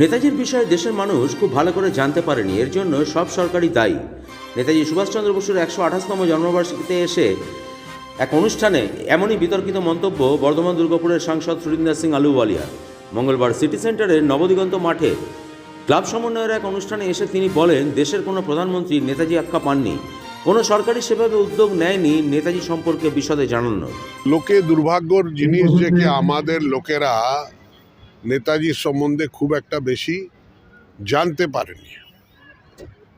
নেতাজির বিষয়ে দেশের মানুষ খুব ভালো করে জানতে পারেনি, এর জন্য সব সরকারই দায়ী। নেতাজি সুভাষচন্দ্র বসুর একশো আঠাশতম জন্মবার্ষিকীতে এসে এক অনুষ্ঠানে এমনই বিতর্কিত মন্তব্য বর্ধমান দুর্গাপুরের সাংসদ সুরিন্দর সিং আলুওয়ালিয়া। মঙ্গলবার সিটি সেন্টারের নবদিগন্ত মাঠে ক্লাব সমন্বয়ের এক অনুষ্ঠানে এসে তিনি বলেন, দেশের কোনো প্রধানমন্ত্রী নেতাজি আখ্যা পাননি। কোনো সরকারি সেভাবে উদ্যোগ নেয়নি নেতাজি সম্পর্কে বিশদে জানানো লোকে দুর্ভাগ্যর জিনিস যে আমাদের লোকেরা নেতাজির সম্বন্ধে খুব একটা বেশি জানতে পারেনি।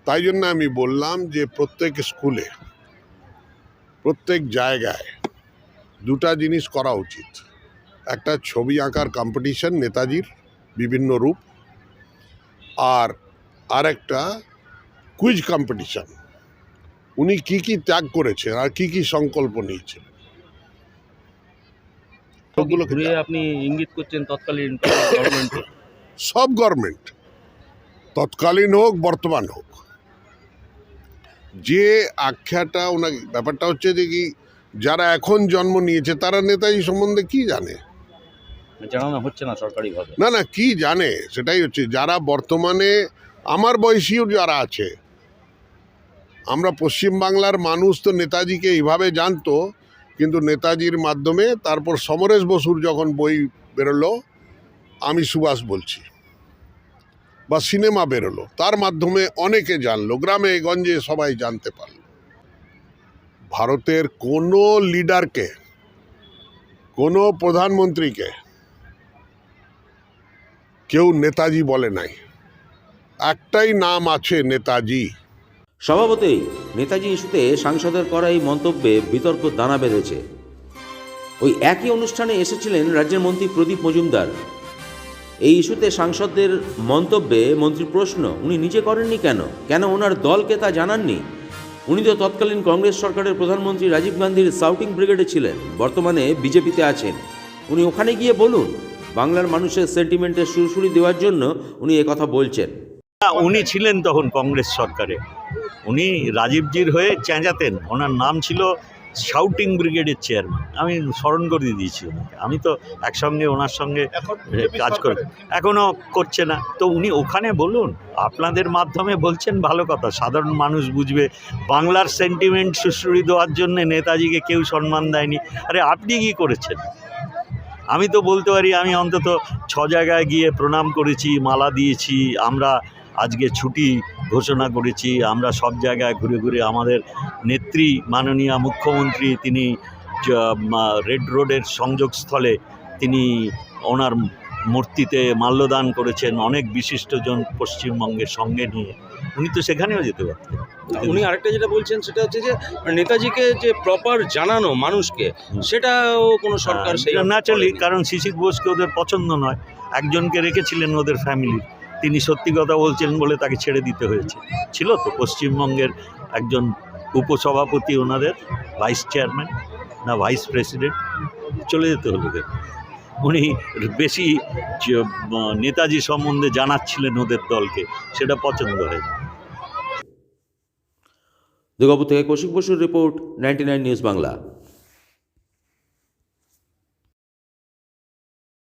তাই জন্য আমি বললাম যে প্রত্যেক স্কুলে, প্রত্যেক জায়গায় দুটা জিনিস করা উচিত। একটা ছবি আঁকার কম্পিটিশন নেতাজির বিভিন্ন রূপ আর আরেকটা কুইজ কম্পিটিশন উনি কি কি ত্যাগ করেছেন আর কি কি সংকল্প নিয়েছেন? আপনি ইঙ্গিত করছেন তৎকালীন গভর্নমেন্টে সব গভর্নমেন্ট তৎকালীন হোক বর্তমান হোক। যে আখ্যাটা ওনার ব্যাপারটা হচ্ছে যে কি যারা এখন জন্ম নিয়েছে তারা নেতাজি সম্বন্ধে কি জানে? জানানো হচ্ছে না সরকারিভাবে। না না কি জানে? সেটাই হচ্ছে যারা বর্তমানে আমার বয়সীও যারা আছে আমরা পশ্চিমবাংলার মানুষ তো নেতাজিকে এইভাবে জানতো কিন্তু নেতাজির মাধ্যমে তারপর সমরেশ বসুর যখন বই বেরোলো, আমি সুভাষ বলছি। বা সিনেমা বেরোলো, তার মাধ্যমে অনেকে জানলো, গ্রামে, গঞ্জে সবাই জানতে পারল। ভারতের কোনো লিডারকে, কোনো প্রধানমন্ত্রীকে কেউ নেতাজি বলে নাই। একটাই নাম আছে নেতাজি। স্বভাবতই নেতাজি ইস্যুতে সাংসদের করা এই মন্তব্যে বিতর্ক দানা বেঁধেছে। ওই একই অনুষ্ঠানে এসেছিলেন রাজ্যের মন্ত্রী প্রদীপ মজুমদার। এই ইস্যুতে সাংসদদের মন্তব্যে মন্ত্রীর প্রশ্ন, উনি নিজে করেননি কেন? কেন ওনার দলকে তা জানাননি? উনি তো তৎকালীন কংগ্রেস সরকারের প্রধানমন্ত্রী রাজীব গান্ধীর সাউটিং ব্রিগেডে ছিলেন, বর্তমানে বিজেপিতে আছেন। উনি ওখানে গিয়ে বলুন, বাংলার মানুষের সেন্টিমেন্টের সুরসুরি দেওয়ার জন্য উনি কথা বলছেন। উনি ছিলেন তখন কংগ্রেস সরকারে। উনি রাজীবজির হয়ে চেঁচাতেন। ওনার নাম ছিল শাউটিং ব্রিগেডের চেয়ারম্যান আমি স্মরণ করে দিয়েছি ওনাকে। আমি তো একসঙ্গে ওনার সঙ্গে কাজ করি। এখনও করছে না। তো উনি ওখানে বলুন আপনাদের মাধ্যমে বলছেন ভালো কথা। সাধারণ মানুষ বুঝবে বাংলার সেন্টিমেন্ট সুশ্রুড়ি দেওয়ার জন্যে নেতাজিকে কেউ সম্মান দেয়নি। আরে আপনি কি করেছেন? আমি তো বলতে পারি আমি অন্তত ছ জায়গায় গিয়ে প্রণাম করেছি মালা দিয়েছি। আমরা আজকে ছুটি ঘোষণা করেছি। আমরা সব জায়গায় ঘুরে ঘুরে আমাদের নেত্রী মাননীয় মুখ্যমন্ত্রী তিনি রেড রোডের সংযোগস্থলে তিনি ওনার মূর্তিতে মাল্যদান করেছেন অনেক বিশিষ্টজন পশ্চিমবঙ্গের সঙ্গে নিয়ে। উনি তো সেখানেও যেতে পারতেন। উনি আরেকটা যেটা বলছেন সেটা হচ্ছে যে নেতাজিকে যে প্রপার জানানো মানুষকে সেটাও কোনো সরকার সেই ন্যাচারালি কারণ শিশির বোসকে ওদের পছন্দ নয়। একজনকে রেখেছিলেন ওদের ফ্যামিলির তিনি সত্যি কথা বলছেন বলে তাকে ছেড়ে দিতে হয়েছে। ছিল তো পশ্চিমবঙ্গের একজন উপসভাপতি ওনাদের, ভাইস চেয়ারম্যান না ভাইস প্রেসিডেন্ট। চলে যেতে হলো উনি বেশি নেতাজি সম্বন্ধে জানাচ্ছিলেন ওদের দলকে, সেটা পছন্দ হয়নি। দুর্গাপুর থেকে কৌশিক বসুর রিপোর্ট নাইনটি নিউজ বাংলা।